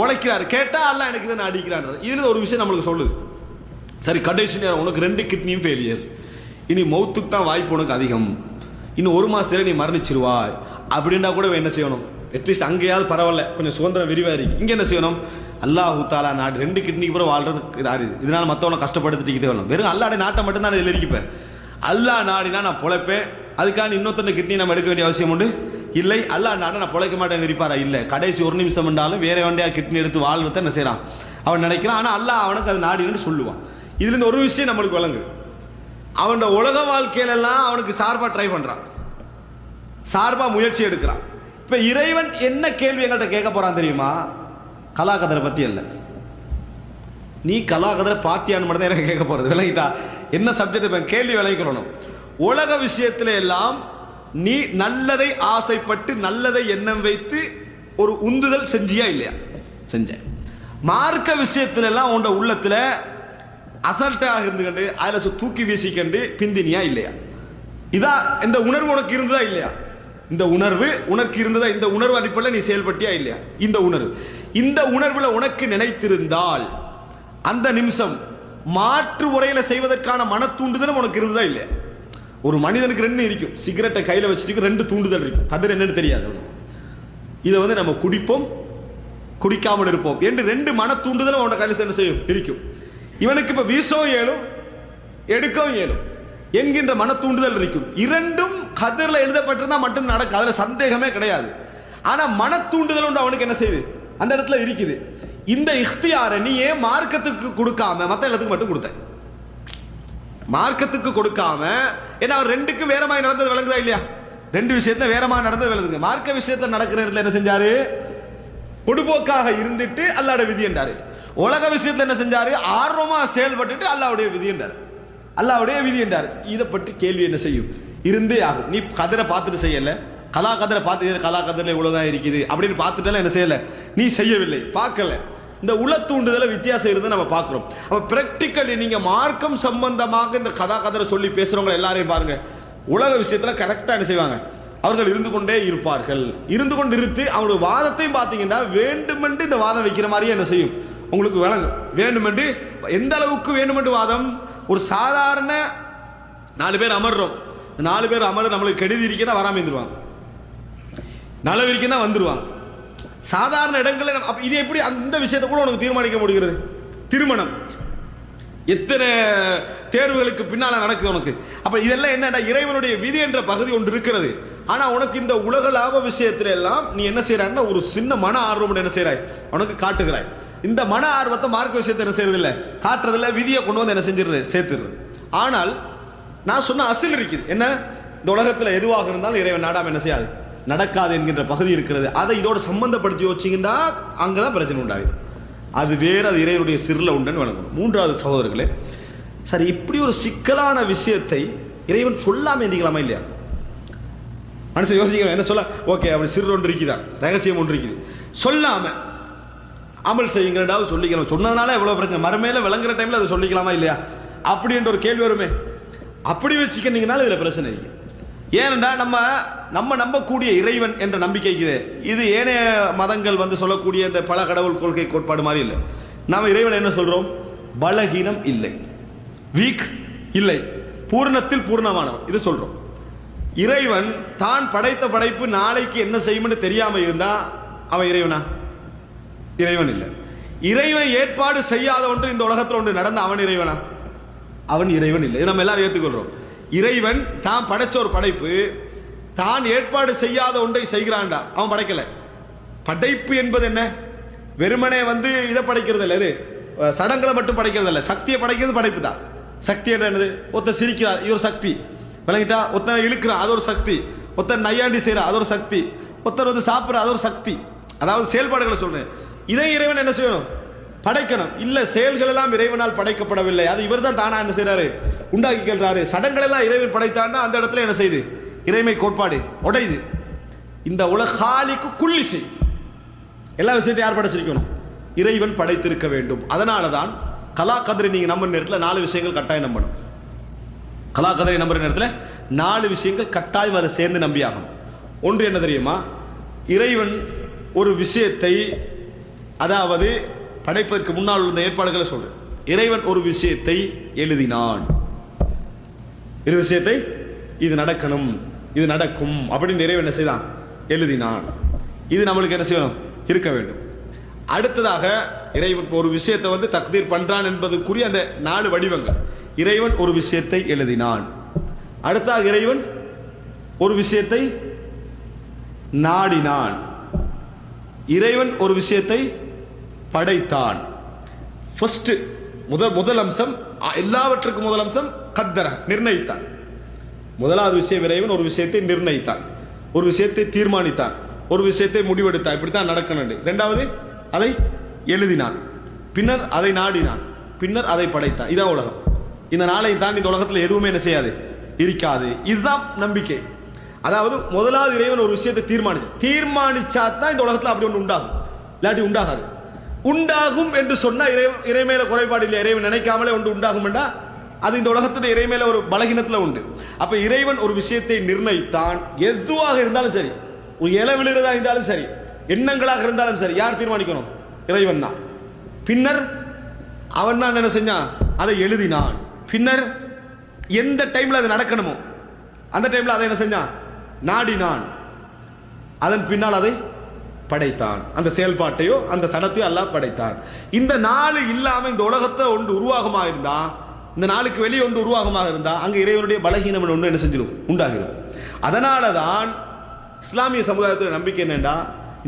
உழைக்கிறாரு. கேட்டால் அல்ல எனக்கு இதை நான் அடிக்கிறான் இதில் ஒரு விஷயம் நம்மளுக்கு சொல்லுது. சரி கடைசி நேரம் உனக்கு ரெண்டு கிட்னியும் ஃபெயிலியர் இனி மௌத்துக்கு தான் வாய்ப்பு உனக்கு அதிகம். இன்னும் ஒரு மாசத்துல நீ மரணிச்சிருவா அப்படின்னா கூட என்ன செய்யணும்? அட்லீஸ்ட் அங்கேயாவது பரவாயில்ல. கொஞ்சம் சுதந்திரம் விரிவாக இருக்குது இங்கே என்ன செய்யணும்? அல்லாஹ் தாலா நாடு ரெண்டு கிட்னிக்கு பிறகு வாழ்றதுக்கு ஆறு இதனால் மற்றவனை கஷ்டப்படுத்திட்டு வேணும் வெறும் அல்லாடைய நாட்டை மட்டும் தான் இதில் இருக்கிப்பேன். அல்லாஹ் நாடினா நான் பொழைப்பேன். அதுக்கான இன்னொருத்தன கிட்னி நம்ம எடுக்க வேண்டிய அவசியம் உண்டு? இல்லை அல்லா நாட நான் பிழைக்க மாட்டேன் இருப்பாரா? இல்லை. கடைசி ஒரு நிமிஷம் என்றாலும் வேற வண்டியா கிட்னி எடுத்து வாழ்வதை என்ன செய்கிறான் அவன் நினைக்கிறான் ஆனால் அல்லா அவனுக்கு அது நாடினு சொல்லுவான். இதுலேருந்து ஒரு விஷயம் நம்மளுக்கு விளங்கு. அவனோட உலக வாழ்க்கையிலெல்லாம் அவனுக்கு சார்பாக ட்ரை பண்ணுறான் சார்பாக முயற்சி எடுக்கிறான். இப்போ இறைவன் என்ன கேள்வி எங்கள்கிட்ட கேட்க போகிறான் தெரியுமா? கலாகதரை பற்றி அல்ல. நீ கலாகதரை பாத்தியான்னு மட்டும் தான் எனக்கு கேட்க போகிறது விளங்கிட்டா? என்ன சப்ஜெக்ட் இப்போ கேள்வி விளங்கிக்கணும். உலக விஷயத்துல எல்லாம் நீ நல்லதை ஆசைப்பட்டு நல்லதை எண்ணம் வைத்து ஒரு உந்துதல் செஞ்சியா இல்லையா? செஞ்சேன். மார்க்க விஷயத்துல எல்லாம் உன்னோட உள்ளத்துல அசல்ட்டாக இருந்து கண்டு அதில் சு- தூக்கி வீசிக்கண்டு பிந்தினியா இல்லையா? இதா இந்த உணர்வு உனக்கு இருந்ததா இல்லையா? இந்த உணர்வு உனக்கு இருந்ததா? இந்த உணர்வு அடிப்படையில் நீ செயல்பட்டியா இல்லையா? இந்த உணர்வு. இந்த உணர்வுல உனக்கு நினைத்திருந்தால் அந்த நிமிஷம் மாற்று முறையில செய்வதற்கான மன தூண்டுதலும் உனக்கு இருந்ததா இல்லையா? ஒரு மனிதனுக்கு ரெண்டு இருக்கும். சிகரெட்டை கையில் வச்சுட்டு ரெண்டு தூண்டுதல் இருக்கும். கதிர் என்னன்னு தெரியாது இதை வந்து நம்ம குடிப்போம் குடிக்காமல் இருப்போம் என்று ரெண்டு மன தூண்டுதலும் அவனோட கையில் என்ன செய்யும் இருக்கும். இவனுக்கு இப்போ வீசவும் ஏழும் எடுக்கவும் ஏழும் என்கின்ற மன தூண்டுதல் இருக்கும். இரண்டும் கதிரில் எழுதப்பட்டிருந்தா மட்டும் நடக்கும். அதில் சந்தேகமே கிடையாது. ஆனால் மன தூண்டுதல் ஒன்று அவனுக்கு என்ன செய்யுது? அந்த இடத்துல இருக்குது. இந்த இஃப்தியாரை நீ ஏன் மார்க்கத்துக்கு கொடுக்காம மற்ற எல்லாத்துக்கு மட்டும் கொடுத்த? மார்க்கத்துக்கு கொடுக்காம ஏன்னா அவர் ரெண்டுக்கும் வேற மாதிரி நடந்தது விளங்குதா இல்லையா? ரெண்டு விஷயத்துல வேற மாதிரி நடந்தது விளங்குங்க மார்க்க விஷயத்துல நடக்கிற என்ன செஞ்சாரு? பொடுபோக்காக இருந்துட்டு அல்லாட விதி என்றாரு. உலக விஷயத்துல என்ன செஞ்சாரு? ஆர்வமா செயல்பட்டுட்டு அல்லாவுடைய விதி என்றார். அல்லாவுடைய விதி என்றார். இதை பற்றி கேள்வி என்ன செய்யும்? இருந்தே ஆகும். நீ கதிரை பார்த்துட்டு செய்யல. கலா கதிரை பார்த்து கலா கதிரில் இவ்வளவுதான் இருக்குது. அப்படின்னு பார்த்துட்டாலும் என்ன செய்யல? நீ செய்யவில்லை. பார்க்கல. இந்த உள தூண்டுதல வித்தியாசம் இருந்து நம்ம பார்க்குறோம். அப்போ ப்ராக்டிக்கலி நீங்கள் மார்க்கம் சம்பந்தமாக இந்த கதா கதரை சொல்லி பேசுகிறவங்க எல்லாரையும் பாருங்கள் உலக விஷயத்தில் கரெக்டாக என்ன செய்வாங்க? அவர்கள் இருந்து கொண்டே இருப்பார்கள். இருந்து கொண்டு இருத்து அவங்களோட வாதத்தையும் பார்த்தீங்கன்னா வேண்டுமென்று இந்த வாதம் வைக்கிற மாதிரியே என்ன செய்யும்? உங்களுக்கு விளங்கும் வேண்டுமென்று எந்த அளவுக்கு வேண்டுமென்று வாதம்? ஒரு சாதாரண நாலு பேர் அமர்றோம். இந்த நாலு பேர் அமர நம்மளுக்கு கெடுதி இருக்கா வராமல் இருந்துருவாங்க. நலவு இருக்கா வந்துருவாங்க. சாதாரண இடங்களில் இது எப்படி அந்த விஷயத்தை கூட உனக்கு தீர்மானிக்க முடிகிறது? திருமணம். எத்தனை தேர்வுகளுக்கு பின்னால் நடக்குது உனக்கு? அப்ப இதெல்லாம் என்னடா இறைவனுடைய விதி என்ற பகுதி ஒன்று இருக்கிறது. ஆனா உனக்கு இந்த உலக லாப விஷயத்துல எல்லாம் நீ என்ன செய்கிறான்னா ஒரு சின்ன மன ஆர்வம் என்ன செய்கிறாய் உனக்கு காட்டுகிறாய். இந்த மன ஆர்வத்தை மார்க்க விஷயத்தை என்ன செய்யறது இல்ல காட்டுறதுல விதியை கொண்டு வந்து என்ன செஞ்சிருது சேர்த்துடுறது. ஆனால் நான் சொன்ன அசில் இருக்குது. என்ன? இந்த உலகத்துல எதுவாக இருந்தாலும் இறைவன் நாடாம என்ன செய்யாது? நடக்காது என்கின்ற பகுதி இருக்கிறது. அதை இதோட சம்பந்தப்படுத்தி வச்சிங்கன்னா அங்கதான் பிரச்சனை உண்டாகும் அது வேறு அது இறைவனுடைய சிறில் உண்டுன்னு வழங்கணும் மூன்றாவது சகோதரர்களே சரி இப்படி ஒரு சிக்கலான விஷயத்தை இறைவன் சொல்லாமல் எந்திக்கலாமா இல்லையா? மனுஷன் யோசிக்கிறேன் என்ன சொல்ல? ஓகே அப்படி சிறு ஒன்று இருக்குதா? ரகசியம் ஒன்று இருக்குது. சொல்லாமல் அமல் செய்யுங்கடாவது சொல்லிக்கலாம் சொன்னதுனால எவ்வளோ பிரச்சனை? மறுமையில் விளங்குற டைமில் அதை சொல்லிக்கலாமா இல்லையா? அப்படின்ற ஒரு கேள்வி வருமே. அப்படி வச்சுக்கிறீங்கனால இதில் பிரச்சனை இருக்குது ஏனென்றா நம்ம நம்ம நம்பக்கூடிய இறைவன் என்ற நம்பிக்கைக்கு இது ஏனைய மதங்கள் வந்து சொல்லக்கூடிய இந்த பல கடவுள் கொள்கை கோட்பாடு மாதிரி இல்லை. நாம் இறைவன் என்ன சொல்கிறோம் பலகீனம் இல்லை. வீக் இல்லை. பூர்ணத்தில் பூர்ணமானவன். இது சொல்கிறோம் இறைவன் தான் படைத்த படைப்பு நாளைக்கு என்ன செய்யும்னு தெரியாமல் இருந்தா அவன் இறைவனா? இறைவன் இல்லை. இறைவன் ஏற்பாடு செய்யாத ஒன்று இந்த உலகத்தில் ஒன்று நடந்த அவன் இறைவனா? அவன் இறைவன் இல்லை. நம்ம எல்லாரும் ஏற்றுக்கொள்கிறோம் இறைவன் தான் படைச்ச ஒரு படைப்பு தான் ஏற்பாடு செய்யாத ஒன்றை செய்கிறான்டா. அவன் படைக்கல. படைப்பு என்பது என்ன? வெறுமனே வந்து இதை படைக்கிறது இல்லை இது சடங்களை மட்டும் படைக்கிறது இல்லை சக்தியை படைக்கிறது படைப்பு தான். சக்தி என்ற என்னது? ஒருத்தர் சிரிக்கிறார் இது ஒரு சக்தி. விளங்கிட்டா ஒருத்தன் இழுக்கிறான் அது ஒரு சக்தி. ஒருத்தர் நையாண்டி செய்கிறான் அது ஒரு சக்தி. ஒருத்தர் வந்து சாப்பிட்ற அது ஒரு சக்தி. அதாவது செயல்பாடுகளை சொல்றேன். இதை இறைவன் என்ன செய்யணும்? படைக்கணும். இல்லை செயல்கள் எல்லாம் இறைவனால் படைக்கப்படவில்லை. அது இவர் தான் தானா என்ன செய்கிறாரு உண்டாக்கி கேள்றாரு. சடங்கள் எல்லாம் இறைவன் படைத்தான்னா அந்த இடத்துல என்ன செய்யுது இறைமை கோட்பாடு உடையுது. இந்த உலகாலிக்கு குள்ளி எல்லா விஷயத்தையும் யார் படைச்சிருக்கணும்? இறைவன் படைத்திருக்க வேண்டும். அதனால தான் கலா கதிரை நீங்க நம்புற நேரத்தில் நாலு விஷயங்கள் கட்டாயம் நம்பணும். கலா கதிரை நம்புற நேரத்தில் நாலு விஷயங்கள் கட்டாயம் அதை சேர்ந்து நம்பியாகணும். ஒன்று என்ன தெரியுமா? இறைவன் ஒரு விஷயத்தை அதாவது படைப்பதற்கு முன்னால் உள்ள ஏற்பாடுகளை சொல்றேன் இறைவன் ஒரு விஷயத்தை எழுதினான். இரு விஷயத்தை இது நடக்கணும் இது நடக்கும் அப்படின்னு நிறைவு என்ன செய்தான்? எழுதினான். இது நம்மளுக்கு என்ன செய்யணும்? இருக்க வேண்டும். அடுத்ததாக இறைவன் இப்போ ஒரு விஷயத்தை வந்து தக்தீர் பண்றான் என்பதுக்குரிய அந்த நாலு வடிவங்கள். இறைவன் ஒரு விஷயத்தை எழுதினான். அடுத்தாக இறைவன் ஒரு விஷயத்தை நாடினான். இறைவன் ஒரு விஷயத்தை படைத்தான். ஃபஸ்ட்டு முதல் முதல் அம்சம் எல்லாவற்றுக்கும் முதல் அம்சம் கத்தர நிர்ணயித்தான். முதலாவது விஷயம் இறைவன் ஒரு விஷயத்தை நிர்ணயித்தான். ஒரு விஷயத்தை தீர்மானித்தான். ஒரு விஷயத்தை முடிவெடுத்தான். இப்படித்தான் நடக்கணும் ரெண்டாவது அதை எழுதினான். பின்னர் அதை நாடினான். பின்னர் அதை படைத்தான். இதான் உலகம். இந்த நாளை தாண்டி இந்த உலகத்தில் எதுவுமே என்ன செய்யாது? இருக்காது. இதுதான் நம்பிக்கை. அதாவது முதலாவது இறைவன் ஒரு விஷயத்தை தீர்மானி தீர்மானிச்சா தான் இந்த உலகத்தில் அப்படி ஒன்று உண்டாகும். இல்லாட்டி உண்டாகாது. உண்டாகும் என்று சொன்னால் இறை இறைமையில குறைபாடு இல்லை. இறைவன் நினைக்காமலே ஒன்று உண்டாகும் என்றா? அது இந்த உலகத்தில் இறைமையில ஒரு பலகீனத்தில் உண்டு. அப்போ இறைவன் ஒரு விஷயத்தை நிர்ணயித்தான். எதுவாக இருந்தாலும் சரி ஒரு இலை விழுகிறதா இருந்தாலும் சரி எண்ணங்களாக இருந்தாலும் சரி யார் தீர்மானிக்கணும்? இறைவன் தான். பின்னர் அவன் தான் என்ன செஞ்சான் அதை எழுதினான். பின்னர் எந்த டைமில் அது நடக்கணுமோ அந்த டைமில் அதை என்ன செஞ்சான் நாடினான். அதன் பின்னால் அதை படைத்தான். அந்த செயல்பாட்டையோ அந்த சடத்தையோ அல்லாஹ் படைத்தான். இந்த நாள் இல்லாமல் இந்த உலகத்தை ஒன்று உருவாகமாக இருந்தால் இந்த நாளுக்கு வெளியே ஒன்று உருவாகமாக இருந்தால் அங்கே இறைவனுடைய பலகீனம் ஒன்று என்ன செஞ்சிடும் உண்டாகிடும் அதனால தான் இஸ்லாமிய சமுதாயத்தில் நம்பிக்கை என்னென்னா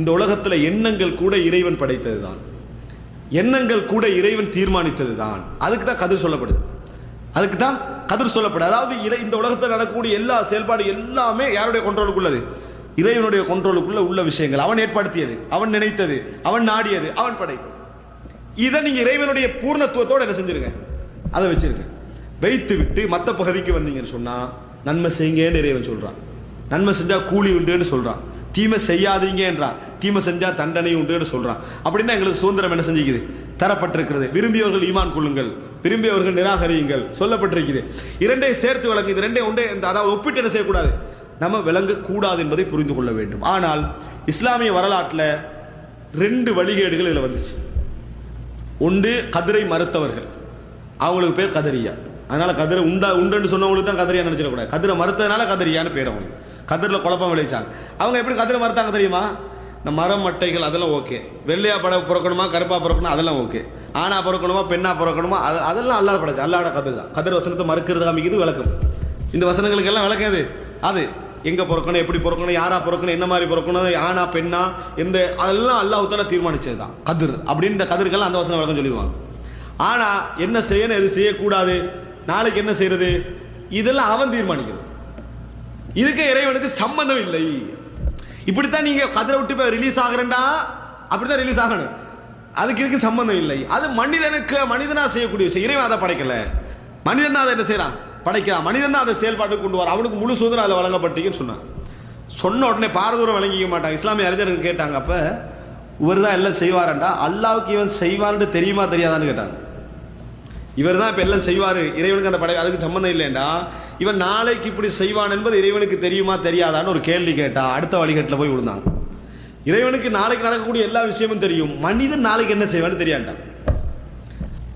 இந்த உலகத்தில் எண்ணங்கள் கூட இறைவன் படைத்தது தான் எண்ணங்கள் கூட இறைவன் தீர்மானித்தது தான் அதுக்கு தான் கதிர் சொல்லப்படுது. அதுக்கு தான் கதிர் சொல்லப்படுது. அதாவது இறை இந்த உலகத்தில் நடக்கக்கூடிய எல்லா செயல்பாடு எல்லாமே யாருடைய கண்ட்ரோலுக்குள்ளது இறைவனுடைய கொண்ட்ரோலுக்குள்ள உள்ள விஷயங்கள். அவன் ஏற்படுத்தியது அவன் நினைத்தது அவன் நாடியது அவன் படைத்தது. இதை நீங்க இறைவனுடைய பூர்ணத்துவத்தோட என்ன செஞ்சிருங்க? அதை வச்சிருங்க. வைத்து விட்டு மற்ற பகுதிக்கு வந்தீங்கன்னு சொன்னா நன்மை செய்யுங்கன்னு இறைவன் சொல்றான். நன்மை செஞ்சா கூலி உண்டுன்னு சொல்றான். தீமை செய்யாதீங்கன்றான் தீமை செஞ்சா தண்டனை உண்டுன்னு சொல்றான். அப்படின்னா எங்களுக்கு சுதந்திரம் என்ன செஞ்சுக்குது? தரப்பட்டிருக்கிறது. விரும்பியவர்கள் ஈமான் கொள்ளுங்கள். விரும்பியவர்கள் நிராகரியுங்கள். சொல்லப்பட்டிருக்குது. இரண்டே சேர்த்து வழங்கு இது ரெண்டே ஒன்றே அதாவது ஒப்பிட்டு என்ன செய்யக்கூடாது? நம்ம விளங்கக்கூடாது என்பதை புரிந்து கொள்ள வேண்டும். ஆனால் இஸ்லாமிய வரலாற்றில் ரெண்டு வழிகேடுகள் இதில் வந்துச்சு. உண்டு கதிரை மறுத்தவர்கள். அவங்களுக்கு பேர் கதிரியா. அதனால் கதிரை உண்டா உண்டுன்னு சொன்னவங்களுக்கு தான் கதிரியா நினைச்சிடக்கூடாது. கதிரை மறுத்ததுனால கதிரியான்னு பேர் அவங்களுக்கு. கதிரில் குழப்பம் விளைச்சாங்க அவங்க எப்படி கதிரை மறுத்தாங்க தெரியுமா? இந்த மரம் மட்டைகள் அதெல்லாம் ஓகே. வெள்ளையா பட பிறக்கணுமா கருப்பாக பிறக்கணும் அதெல்லாம் ஓகே. ஆணா பிறக்கணுமா பெண்ணா பிறக்கணுமா அது அதெல்லாம் அல்லாத படைச்சு. அல்லாட கதிர் தான். கதிர் வசனத்தை மறுக்கிறது காமிக்குது விளக்கம். இந்த வசனங்களுக்கு எல்லாம் விளக்கம் எது? அது எங்கே பிறக்கணும் எப்படி பிறக்கணும் யாராக பிறக்கணும் என்ன மாதிரி பிறக்கணும் யானா பெண்ணா எந்த அதெல்லாம் அல்லாஹால தீர்மானிச்சது தான் கதிர் அப்படின்னு இந்த கதிர்கள்லாம் அந்த வசனம் வழக்கம் சொல்லிடுவாங்க. ஆனா என்ன செய்யணும் எது செய்யக்கூடாது நாளைக்கு என்ன செய்யறது இதெல்லாம் அவன் தீர்மானிக்கிறது. இதுக்கு இறைவனுக்கு சம்பந்தம் இல்லை. இப்படித்தான் நீங்க கதிரை விட்டு போய் ரிலீஸ் ஆகுறேன்டா அப்படித்தான் ரிலீஸ் ஆகணும். அதுக்கு இதுக்கு சம்பந்தம் இல்லை. அது மனிதனுக்கு மனிதனா செய்யக்கூடிய விஷயம் இறைவன் அதை படைக்கல. மனிதன் அதை என்ன செய்யறான்? படைக்கிறான். மனிதன் தான் அதை செயல்பாட்டுக்கு கொண்டு வர அவனுக்கு முழு சுதந்திரம் அதில் வழங்கப்பட்டீங்கன்னு சொன்னான். சொன்ன உடனே பாரதூரம் விளங்கிக்க மாட்டாங்க இஸ்லாமிய அறிஞர்கள் கேட்டாங்க அப்போ இவர் தான் எல்லாம் செய்வாரண்டா? அல்லாவுக்கு இவன் செய்வான்னு தெரியுமா தெரியாதான்னு கேட்டாங்க. இவர் தான் இப்போ எல்லாம் செய்வார். இறைவனுக்கு அந்த படை அதுக்கு சம்மந்தம் இல்லைண்டா இவன் நாளைக்கு இப்படி செய்வான் என்பது இறைவனுக்கு தெரியுமா தெரியாதான்னு ஒரு கேள்வி கேட்டா அடுத்த வழிகட்டில் போய் விழுந்தாங்க. இறைவனுக்கு நாளைக்கு நடக்கக்கூடிய எல்லா விஷயமும் தெரியும். மனிதன் நாளைக்கு என்ன செய்வான்னு தெரியாண்டான்.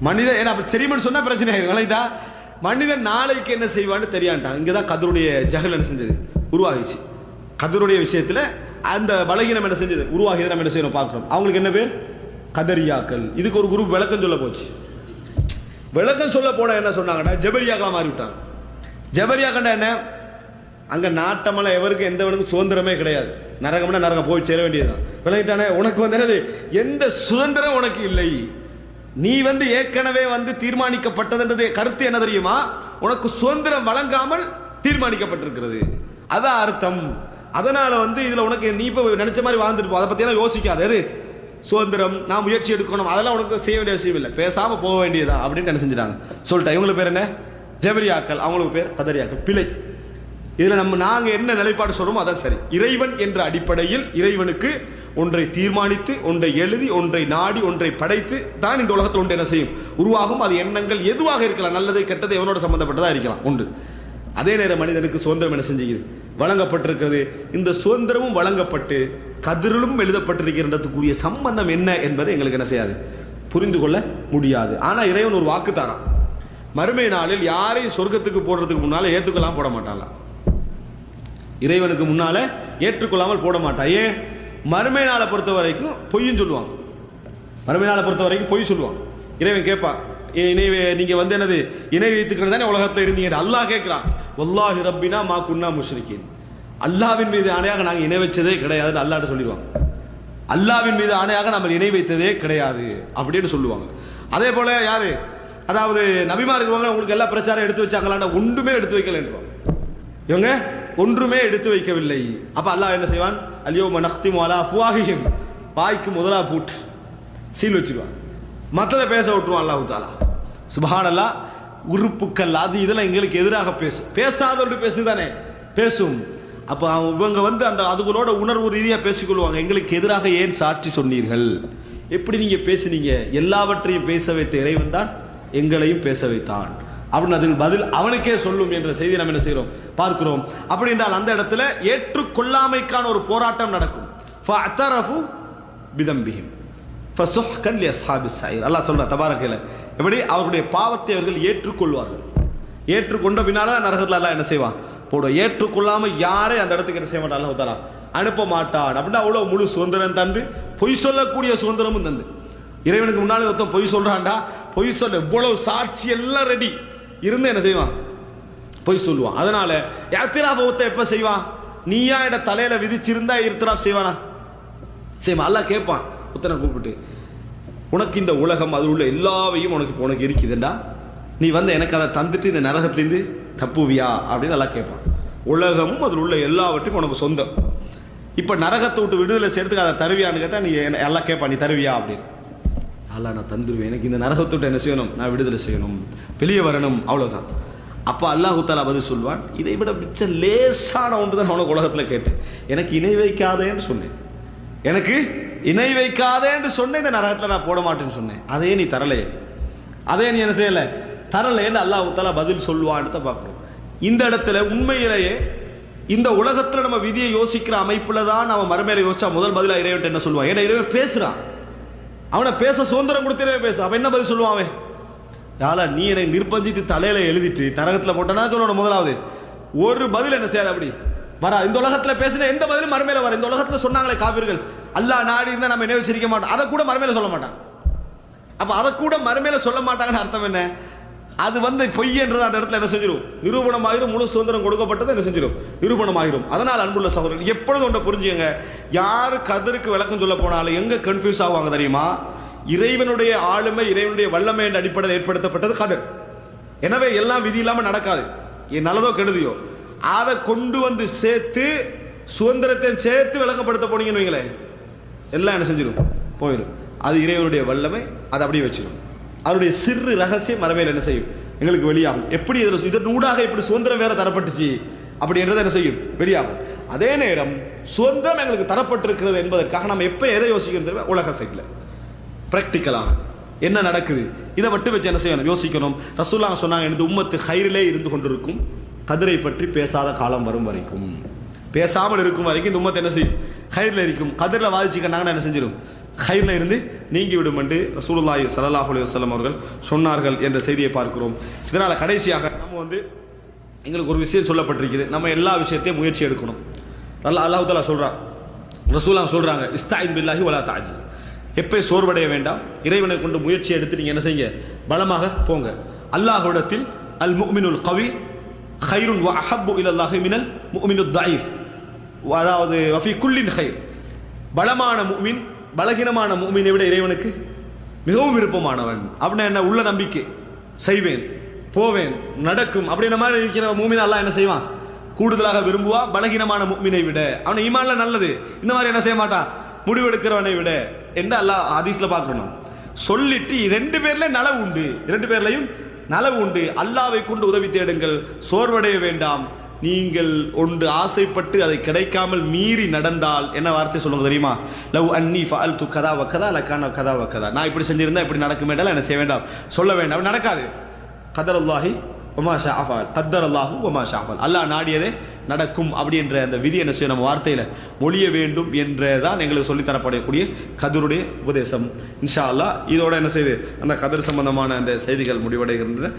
மனிதன் ஏன்னா அப்படி தெரியுமான்னு சொன்னால் பிரச்சனை ஆயிடும் விளங்கிட்டா மனிதன் நாளைக்கு என்ன செய்வான்னு தெரியாண்டான் இங்கே தான் கதருடைய ஜகல் என்ன செஞ்சது? உருவாகிச்சு. கதருடைய விஷயத்தில் அந்த பலகீனம் என்ன செஞ்சது? உருவாகியது நம்ம என்ன செய்யணும்? பார்க்கணும். அவங்களுக்கு என்ன பேர்? கதரியாக்கள். இதுக்கு ஒரு குரூப் விளக்கம் சொல்ல போச்சு. விளக்கம் சொல்ல போனால் என்ன சொன்னாங்கன்னா ஜபரியாக்களாக மாறிவிட்டாங்க. ஜபரியாக்கண்டா என்ன? அங்கே நாட்டமெல்லாம் எவருக்கும் எந்தவனுக்கும் சுதந்திரமே கிடையாது. நரகம்னா நரகம் போய் சேர வேண்டியதுதான். விளங்கிட்டானே உனக்கு வந்து என்னது? எந்த சுதந்திரம் உனக்கு இல்லை. நீ வந்து ஏற்கனவே வந்து தீர்மானிக்கப்பட்டதுன்றது கருத்து என்ன தெரியுமா? உனக்கு சுதந்திரம் வழங்காமல் தீர்மானிக்கப்பட்டிருக்கிறது. அதான் அர்த்தம். அதனால வந்து இதுல உனக்கு நீ இப்ப நினைச்ச மாதிரி வாழ்ந்துருப்போம் அதை பத்தியெல்லாம் யோசிக்காது. எது? சுதந்திரம். நான் முயற்சி எடுக்கணும். அதெல்லாம் உனக்கு செய்ய வேண்டிய அவசியம் இல்லை. பேசாம போக வேண்டியதா? அப்படின்னு என்ன செஞ்சுட்டாங்க சொல்லிட்டேன். இவங்களுக்கு பேர் என்ன? ஜெபரியாக்கள். அவங்களுக்கு பேர் பதரியாக்கள் பிழை. இதுல நம்ம நாங்க என்ன நிலைப்பாடு சொல்றோமோ அதான் சரி. இறைவன் என்ற அடிப்படையில் இறைவனுக்கு ஒன்றை தீர்மானித்து ஒன்றை எழுதி ஒன்றை நாடி ஒன்றை படைத்து தான் இந்த உலகத்தில் ஒன்று என்ன செய்யும்? உருவாகும். அது எண்ணங்கள் எதுவாக இருக்கலாம். நல்லது கெட்டது எவனோட சம்மந்தப்பட்டதாக இருக்கலாம். ஒன்று அதே நேரம் மனிதனுக்கு சுதந்திரம் என்ன செஞ்சுக்குது வழங்கப்பட்டிருக்கிறது. இந்த சுதந்திரமும் வழங்கப்பட்டு கதிரிலும் எழுதப்பட்டிருக்கின்றதுக்குரிய சம்பந்தம் என்ன என்பதை எங்களுக்கு என்ன செய்யாது? புரிந்து கொள்ள முடியாது. ஆனால் இறைவன் ஒரு வாக்கு தாரான். மறுமை நாளில் யாரையும் சொர்க்கத்துக்கு போடுறதுக்கு முன்னால் ஏற்றுக்கொள்ளாமல் போட மாட்டாங்களா இறைவனுக்கு முன்னால் ஏற்றுக்கொள்ளாமல் போட மாட்டான். ஏன்? மறுமை நாளை பொறுத்த வரைக்கும் பொய்யும் சொல்லுவாங்க. மறுமை நாளை பொறுத்த வரைக்கும் பொய் சொல்லுவான் இறைவன் கேட்பான் இணை நீங்கள் நீங்க வந்து என்னது இணை வைத்துக்கிறது தானே உலகத்தில் இருந்தீங்க? அல்லாஹ் கேட்கிறான். ஒல்லாஹி ரப்பினா மா குன்னா முஷ்ரிக்கின் அல்லாவின் மீது ஆணையாக நாங்கள் இணை வச்சதே கிடையாதுன்னு அல்லாட்ட சொல்லிடுவாங்க. அல்லாவின் மீது ஆணையாக நம்ம இணை வைத்ததே கிடையாது அப்படின்னு சொல்லுவாங்க. அதே போல யாரு? அதாவது நபிமார் இருக்கவங்க உங்களுக்கு எல்லா பிரச்சாரம் எடுத்து வச்சாங்களான்னா ஒன்றுமே எடுத்து வைக்கலன்றாங்க இவங்க? ஒன்றுமே எடுத்து வைக்கவில்லை. அப்போ அல்லாஹ் என்ன செய்வான்? அல்யோ மனஹ்தி அலா அஃப்வாஹிஹிம் பாய்க்கு முதலா பூட்டு சீல் வச்சுருவான். மற்றதை பேச விட்டுருவான் அல்லாஹ் தாலா சுபஹானல்லா உறுப்புக்கள் அது இதெல்லாம் எங்களுக்கு எதிராக பேசும். பேசாதவர்கள் பேசுதானே பேசும். அப்போ இவங்க வந்து அந்த அதுகளோட உணர்வு ரீதியாக பேசிக்கொள்வாங்க. எங்களுக்கு எதிராக ஏன் சாட்சி சொன்னீர்கள்? எப்படி நீங்கள் பேசுனீங்க? எல்லாவற்றையும் பேச வைத்த இறைவன் தான் எங்களையும் பேச வைத்தான். அப்படின்னு அதில் பதில் அவனுக்கே சொல்லும் என்ற செய்தி நம்ம என்ன செய்கிறோம்? பார்க்கிறோம். அப்படி என்றால் அந்த இடத்துல ஏற்றுக்கொள்ளாமைக்கான ஒரு போராட்டம் நடக்கும். ஃபஅத்தரஃபு பிதம்பிஹிம். ஃபசுஹ்கன் லி அஸ்ஹாபி சாயிர் அல்லாஹ் சொல்கிற தபாரகையில். எப்படி? அவருடைய பாவத்தை அவர்கள் ஏற்றுக்கொள்வார்கள். ஏற்றுக்கொண்ட பின்னால் தான் நரகத்தில் எல்லாம் என்ன செய்வான்? போடும் ஏற்றுக்கொள்ளாமல் யாரே அந்த இடத்துக்கு என்ன செய்ய மாட்டான்? அல்லாஹ் அனுப்ப மாட்டான். அப்படின்னா அவ்வளோ முழு சுதந்திரம் தந்து பொய் சொல்லக்கூடிய சுதந்திரமும் தந்து. இறைவனுக்கு முன்னாலே ஒருத்தன் பொய் சொல்கிறான்டா பொய் சொல்ல எவ்வளோ சாட்சி எல்லாம் ரெடி இருந்து என்ன செய்வான்? பொய் சொல்லுவான். அதனால யாத்திராஃப் ஒருத்தன் எப்போ செய்வான்? நீயா என் தலையில விதிச்சிருந்தா இருத்திராஃப் செய்வானா? செய்வான். எல்லாம் கேட்பான். ஒருத்தனை கூப்பிட்டு உனக்கு இந்த உலகம் அதில் உள்ள எல்லாவையும் உனக்கு இப்போ உனக்கு இருக்குதுண்டா. நீ வந்து எனக்கு அதை தந்துட்டு இந்த நரகத்துலேருந்து தப்புவியா? அப்படின்னு நல்லா கேட்பான். உலகமும் அதில் உள்ள எல்லாவற்றையும் உனக்கு சொந்தம். இப்போ நரகத்தை விட்டு விடுதலை செய்யறதுக்கு அதை தருவியான்னு கேட்டால் நீ என்ன- எல்லாம் கேட்பான் நீ தருவியா? அப்படின்னு. அல்லா நான் தந்துடுவேன் எனக்கு இந்த நரகத்தோட்ட என்ன செய்யணும்? நான் விடுதலை செய்யணும். வெளியே வரணும். அவ்வளோதான் அப்போ அல்லாஹு தாலா பதில் சொல்வான் இதை விட மிச்ச லேசான ஒன்று தான் உனக்கு உலகத்தில் கேட்டேன். எனக்கு இணை வைக்காதேன்னு சொன்னேன். எனக்கு இணை வைக்காதேன்னு சொன்னேன் இந்த நரகத்தில் நான் போட மாட்டேன்னு சொன்னேன். அதே நீ தரலையே. அதே நீ என்ன செய்யலை? தரலைன்னு அல்லாஹ் தாலா பதில் சொல்வான்னு தான் பார்க்குறோம். இந்த இடத்துல உண்மையிலேயே இந்த உலகத்தில் நம்ம விதியை யோசிக்கிற அமைப்பில் தான் நம்ம மறுமையில யோசிச்சா முதல் பதிலாக இறைவன் என்ன சொல்லுவான்? ஏன்னா இறைவன் பேசுகிறான் அவனை பேச சுதந்திரம் கொடுத்தே பேச. அவன் என்ன பதில் சொல்லுவான் அவன்? யாரா நீ என்னை நிர்பந்தித்து தலையில் எழுதிட்டு நரகத்தில் போட்டனா சொல்லணும் முதலாவது. ஒரு பதில் என்ன செய்யாது அப்படி? வரா இந்த உலகத்தில் பேசின எந்த பதிலும் மறுமையில் வர இந்த உலகத்தில் சொன்னாங்களே காவிர்கள் அல்லா நாடி இருந்தால் நம்ம என்ன வச்சிருக்க மாட்டோம். அதை கூட மறுமையில சொல்ல மாட்டான். அப்போ அதை கூட மறுமையில் சொல்ல மாட்டாங்கன்னு அர்த்தம் என்ன? அது வந்து பொய்யன்றது அந்த இடத்துல என்ன செஞ்சிடும் நிரூபணமாகிரும் முழு சுதந்திரம் கொடுக்கப்பட்டது என்ன செஞ்சிடும் நிரூபணமாகிரும் அதனால் அன்புள்ள சகோதரர்கள் எப்பொழுது ஒன்றை புரிஞ்சுங்க யார் கதருக்கு விளக்கம் சொல்ல போனாலும் எங்கே கன்ஃபியூஸ் ஆவாங்க தெரியுமா? இறைவனுடைய ஆளுமை இறைவனுடைய வல்லமை என்ற அடிப்படையில் ஏற்படுத்தப்பட்டது கதர். எனவே எல்லாம் விதி இல்லாமல் நடக்காது. நல்லதோ கெடுதியோ. அதை கொண்டு வந்து சேர்த்து சுதந்திரத்தை சேர்த்து விளக்கப்படுத்த போனீங்கன்னு வைங்களேன். எல்லாம் என்ன செஞ்சிடும் போயிடும் அது இறைவனுடைய வல்லமை அதை அப்படியே வச்சிடும் அவருடைய சிறு ரகசியம் மரபையில் என்ன செய்யும்? எங்களுக்கு வெளியாகும். எப்படி இதில் இதன் ஊடாக இப்படி சுதந்திரம் வேற தரப்பட்டுச்சு? அப்படின்றத என்ன செய்யும்? வெளியாகும். அதே நேரம் சுதந்திரம் எங்களுக்கு தரப்பட்டிருக்கிறது என்பதற்காக நம்ம எப்போ எதை யோசிக்கணும் தெரியுமா? உலக சைடில். ப்ராக்டிக்கலாக என்ன நடக்குது? இதை மட்டும் வச்சு என்ன செய்யணும்? யோசிக்கணும். ரசூல்லா சொன்னாங்க எனது உம்மத்து ஹைரிலே இருந்து கொண்டிருக்கும். கதிரை பற்றி பேசாத காலம் வரும் வரைக்கும். பேசாமல் இருக்கும் வரைக்கும் இந்த உம்மத்து என்ன செய்யும்? ஹைரில் இருக்கும். கதிரில் வாதிச்சுக்கிட்டாங்கன்னா என்ன செஞ்சிடும் ஹைரில் இருந்து நீங்கி விடும் என்று ரசூலுல்லாஹி ஸல்லல்லாஹு அலைஹி அவர்கள் சொன்னார்கள் என்ற செய்தியை பார்க்கிறோம். இதனால் கடைசியாக நம்ம வந்து எங்களுக்கு ஒரு விஷயம் சொல்லப்பட்டிருக்குது. நம்ம எல்லா விஷயத்தையும் முயற்சி எடுக்கணும். நல்லா அல்லாஹாலா சொல்கிறான் ரசூலா சொல்கிறாங்க இஸ்தாயின் பில்லாஹி வலா தாஜி எப்போ சோர்வடைய வேண்டாம். இறைவனை கொண்டு முயற்சி எடுத்து நீங்கள் என்ன செய்யுங்க? பலமாக போங்க. அல்லாஹுடத்தில் அல் முக்மினுல் கவி ஹைருன் வ அஹப்பு இலல்லாஹி மினல் முக்மினு தாயிஃப். அதாவது வஃபி குல்லின் ஹைர் பலமான முக்மின் பலகீனமான மூமினை விட இறைவனுக்கு மிகவும் விருப்பமானவன். அப்படின்னா என்ன? உள்ள நம்பிக்கை. செய்வேன் போவேன் நடக்கும். அப்படின்ற மாதிரி இருக்கிற மூமினை எல்லாம் என்ன செய்வான்? கூடுதலாக விரும்புவா பலகீனமான மூமினை விட. அவனை ஈமான்ல நல்லது. இந்த மாதிரி என்ன செய்ய மாட்டான்? முடிவெடுக்கிறவனை விட. என்று அல்லாஹ் ஹதீஸ்ல பார்க்கணும். சொல்லிட்டு ரெண்டு பேர்ல நலவு உண்டு. இரண்டு பேர்லையும் நலவு உண்டு. அல்லாவை கொண்டு உதவி தேடுங்கள். சோர்வடைய வேண்டாம். நீங்கள் ஒன்று ஆசைப்பட்டு அதை கிடைக்காமல் மீறி நடந்தால் என்ன வார்த்தை சொல்லுங்க தெரியுமா? லவ் அன்னி ஃபால் து கதா வக்கதா லக்கான கதா. வக்கதா நான் இப்படி செஞ்சிருந்தா இப்படி நடக்குமேடால் என்ன செய்ய வேண்டாம். சொல்ல வேண்டாம். நடக்காது. கதர் அல்லாஹி ஒமா ஷாஃபால் கத்தர் அல்லாஹு ஒமா ஷாஃபால் அல்லாஹ் நாடியதே நடக்கும் அப்படின்ற அந்த விதி என்ன செய்யும் நம்ம வார்த்தையில்? மொழிய வேண்டும் என்றதான் எங்களுக்கு சொல்லித் தரப்படக்கூடிய கதருடைய உபதேசம். இன்ஷா அல்லாஹ் இதோட என்ன செய்யுது அந்த கதர் சம்பந்தமான அந்த செய்திகள் முடிவடைகின்றன.